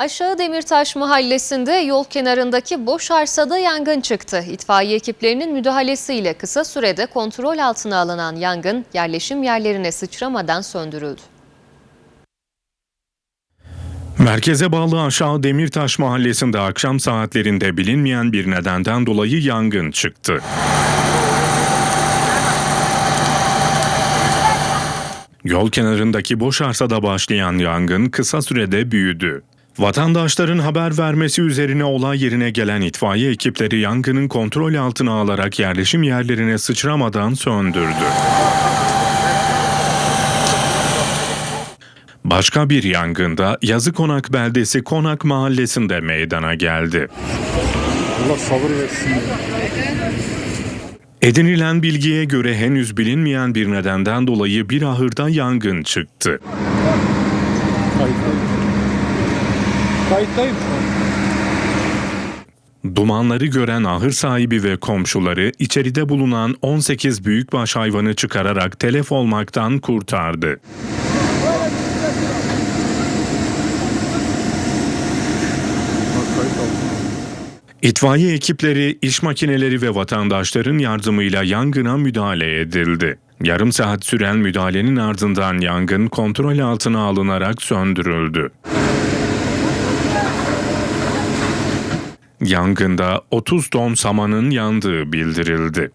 Aşağı Demirtaş mahallesinde yol kenarındaki boş arsada yangın çıktı. İtfaiye ekiplerinin müdahalesiyle kısa sürede kontrol altına alınan yangın yerleşim yerlerine sıçramadan söndürüldü. Merkeze bağlı Aşağı Demirtaş mahallesinde akşam saatlerinde bilinmeyen bir nedenden dolayı yangın çıktı. Yol kenarındaki boş arsada başlayan yangın kısa sürede büyüdü. Vatandaşların haber vermesi üzerine olay yerine gelen itfaiye ekipleri yangının kontrol altına alarak yerleşim yerlerine sıçramadan söndürdü. Başka bir yangında Yazıkonak beldesi Konak mahallesinde meydana geldi. Allah sabır versin. Edinilen bilgiye göre henüz bilinmeyen bir nedenden dolayı bir ahırda yangın çıktı. Kayıttayım. Dumanları gören ahır sahibi ve komşuları içeride bulunan 18 büyükbaş hayvanı çıkararak telef olmaktan kurtardı. İtfaiye ekipleri, iş makineleri ve vatandaşların yardımıyla yangına müdahale edildi. Yarım saat süren müdahalenin ardından yangın kontrol altına alınarak söndürüldü. Yangında 30 ton samanın yandığı bildirildi.